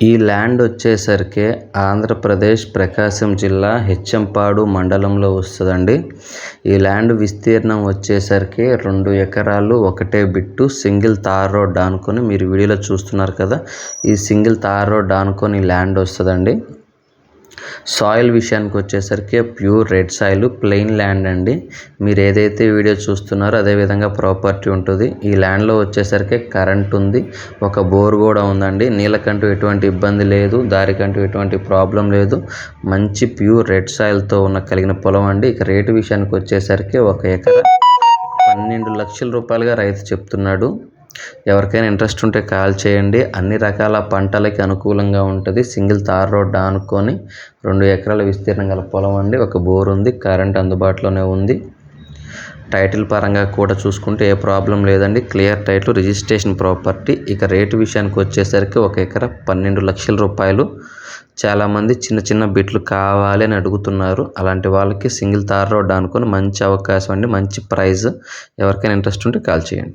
ఈ ల్యాండ్ వచ్చేసరికి ఆంధ్రప్రదేశ్ ప్రకాశం జిల్లా హెచ్చంపాడు మండలంలో వస్తుందండి. ఈ ల్యాండ్ విస్తీర్ణం వచ్చేసరికి రెండు ఎకరాలు ఒకటే బిట్టు సింగిల్ తార్ రోడ్ ఆనుకొని మీరు వీడియోలో చూస్తున్నారు కదా ఈ సింగిల్ తార్ రోడ్ ఆనుకొని ల్యాండ్ వస్తుందండి. సాయిల్ విషయానికి వచ్చేసరికి pure red soil plain land అండి. మీరు ఏదైతే వీడియో చూస్తున్నారో అదే విధంగా ప్రాపర్టీ ఉంటుంది. ఈ ల్యాండ్లో వచ్చేసరికి కరెంట్ ఉంది. ఒక బోర్ కూడా ఉందండి. నీళ్ళకంటూ ఎటువంటి ఇబ్బంది లేదు. దారికంటూ ఎటువంటి ప్రాబ్లం లేదు. మంచి ప్యూర్ రెడ్ సాయిల్తో ఉన్న కలిగిన పొలం అండి. ఇక రేటు విషయానికి వచ్చేసరికి ఒక ఎకరా పన్నెండు లక్షల రూపాయలుగా రైతు చెప్తున్నాడు. ఎవరికైనా ఇంట్రెస్ట్ ఉంటే కాల్ చేయండి. అన్ని రకాల పంటలకి అనుకూలంగా ఉంటుంది. సింగిల్ తార్ రోడ్ ఆనుకొని రెండు ఎకరాల విస్తీర్ణం గల పొలం అండి. ఒక బోర్ ఉంది. కరెంట్ అందుబాటులోనే ఉంది. టైటిల్ పరంగా కూడా చూసుకుంటే ఏ ప్రాబ్లం లేదండి. Clear title registration property. ఇక రేటు విషయానికి వచ్చేసరికి ఒక ఎకరా పన్నెండు లక్షల రూపాయలు. చాలామంది చిన్న చిన్న బిట్లు కావాలి అని అడుగుతున్నారు. అలాంటి వాళ్ళకి సింగిల్ తార్ రోడ్ అనుకొని మంచి అవకాశం అండి. మంచి ప్రైజ్ ఎవరికైనా ఇంట్రెస్ట్ ఉంటే కాల్ చేయండి.